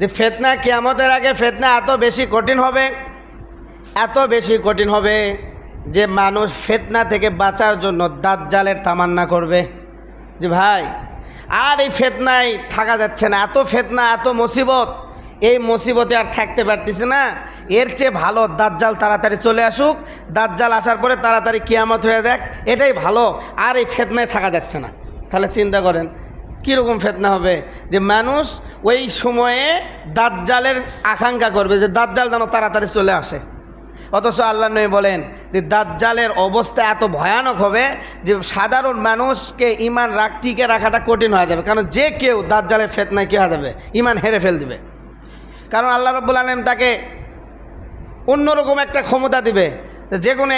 যে ফেতনা কেয়ামতের আগে ফেতনা এত বেশি কঠিন হবে, এত বেশি কঠিন হবে যে মানুষ ফেতনা থেকে বাঁচার জন্য দাজ্জালের তামান্না করবে। যে ভাই, আর এই ফেতনায় থাকা যাচ্ছে না, এত ফেতনা, এত মুসিবত, এই মুসিবতে আর থাকতে পারতেছে না। এর চেয়ে ভালো দাজ্জাল তাড়াতাড়ি চলে আসুক, দাজ্জাল আসার পরে তাড়াতাড়ি কিয়ামত হয়ে যাক, এটাই ভালো, আর এই ফেতনায় থাকা যাচ্ছে না। তাহলে চিন্তা করেন কীরকম ফেতনা হবে? যে মানুষ ওই সময়ে দাজ্জালের আকাঙ্ক্ষা করবে যে দাজ্জাল যেন তাড়াতাড়ি চলে আসে। অথচ আল্লাহ নবী বলেন যে দাজ্জালের অবস্থা এত ভয়ানক হবে যে সাধারণ মানুষকে ইমান রাখ, টিকে রাখাটা কঠিন হয়ে যাবে। কারণ যে কেউ দাজ্জালের ফেতনায় কী হয়ে যাবে? ইমান হেরে ফেল দিবে। কারণ আল্লাহ রব্বুল আলম তাকে অন্যরকম একটা ক্ষমতা দিবে। যে কোনো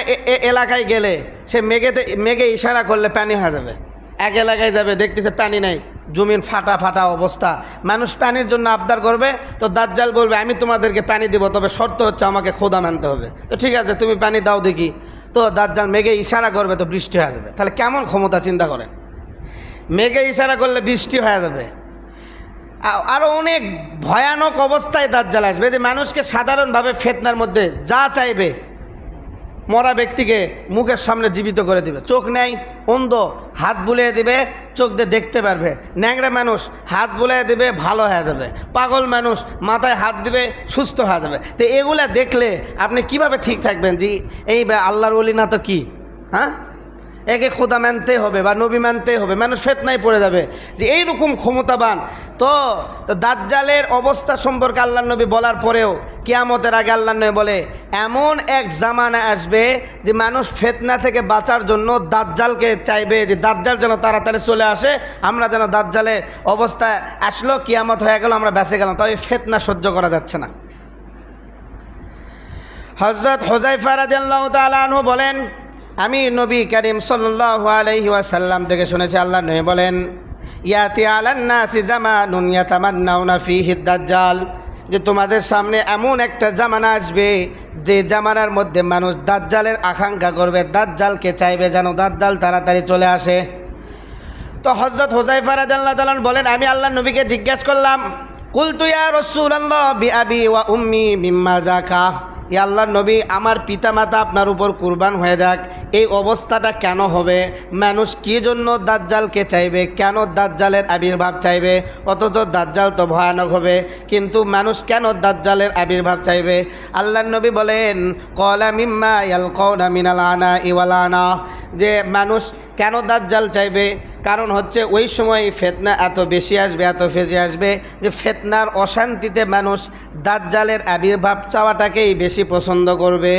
এলাকায় গেলে সে মেঘেতে, মেঘে ইশারা করলে পানি হয়ে যাবে। এক এলাকায় যাবে, দেখতেছে পানি নাই। জমিন ফাটা ফাটা অবস্থা। মানুষ পানির জন্য আবদার করবে, তো দাজ্জাল বলবে, আমি তোমাদেরকে পানি দিব, তবে শর্ত হচ্ছে আমাকে খোদা মানতে হবে। তো ঠিক আছে, তুমি পানি দাও দেখি। তো দাজ্জাল মেঘে ইশারা করবে, তো বৃষ্টি হয়ে যাবে। তাহলে কেমন ক্ষমতা চিন্তা করেন? মেঘে ইশারা করলে বৃষ্টি হয়ে যাবে। আরও অনেক ভয়ানক অবস্থায় দাজ্জাল আসবে, যে মানুষকে সাধারণভাবে ফেতনার মধ্যে যা চাইবে, মরা ব্যক্তিকে মুখের সামনে জীবিত করে দিবে। চোখ নেই অন্ধ, হাত বুলিয়ে দিবে, চোখ দিয়ে দেখতে পারবে। ন্যাংরা মানুষ, হাত বুলিয়ে দিবে, ভালো হয়ে যাবে। পাগল মানুষ, মাথায় হাত দিবে, সুস্থ হয়ে যাবে। তো এগুলা দেখলে আপনি কীভাবে ঠিক থাকবেন যে এই আল্লাহর অলি না তো কি? হ্যাঁ? একে খোদা মানতে হবে বা নবী মানতে হবে, মানুষ ফেতনায় পড়ে যাবে যে এইরকম ক্ষমতাবান। তো দাজ্জালের অবস্থা সম্পর্কে আল্লাহ নবী বলার পরেও কিয়ামতের আগে আল্লাহ নবী বলে, এমন এক জামানা আসবে যে মানুষ ফেতনা থেকে বাঁচার জন্য দাজ্জালকে চাইবে যে দাজ্জাল যেন তাড়াতাড়ি চলে আসে, আমরা যেন দাজ্জালের অবস্থা আসলো, কিয়ামত হয়ে গেল, আমরা বেঁচে গেলাম। তবে ফেতনা সহ্য করা যাচ্ছে না। হজরত হোজাইফা রাদিয়াল্লাহু তাআলা আনহু বলেন আমি নবী করিম সাল্লাল্লাহু আলাইহি ওয়াসাল্লাম থেকে শুনেছি, আল্লাহ নবী বলেন, ইয়াতি আলান নাসি জামানুন ইয়াতামান্নাউনা ফীহি দাজ্জাল। যে তোমাদের সামনে এমন একটা জামানা আসবে, যে জামানার মধ্যে মানুষ দাজ্জালের আকাঙ্ক্ষা করবে, দাজ্জালকে চাইবে যেন দাজ্জাল তাড়াতাড়ি চলে আসে। তো হজরত হোজাইফা রাদিয়াল্লাহু তাআলা বলেন, আমি আল্লাহ নবীকে জিজ্ঞাসা করলাম, কুলতু ইয়া রাসূলুল্লাহ বি আবি ওয়া উম্মি মিম্মা জাকা ইয়া আল্লাহর নবী আমার পিতামাতা আপনার উপর কুরবান হয়ে যাক। এই অবস্থাটা কেন হবে? মানুষ কী জন্য দাজ্জালকে চাইবে? কেন দাজ্জালের আবির্ভাব চাইবে? অথচ দাজ্জাল তো ভয়ানক হবে। কিন্তু মানুষ কেন দাজ্জালের আবির্ভাব চাইবে? আল্লাহর নবী বলেন, কলা মিম্মা ইয়াল কৌনা মিনাল আনা। ইওয়ালানা যে মানুষ কেন দাজ্জাল চাইবে? কারণ হচ্ছে ওই সময় ফেতনা এত বেশি আসবে, এত ফেজে আসবে যে ফেতনার অশান্তিতে মানুষ দাজ্জালের আবির্ভাব চাওয়াটাকেই বেশি পছন্দ করবে।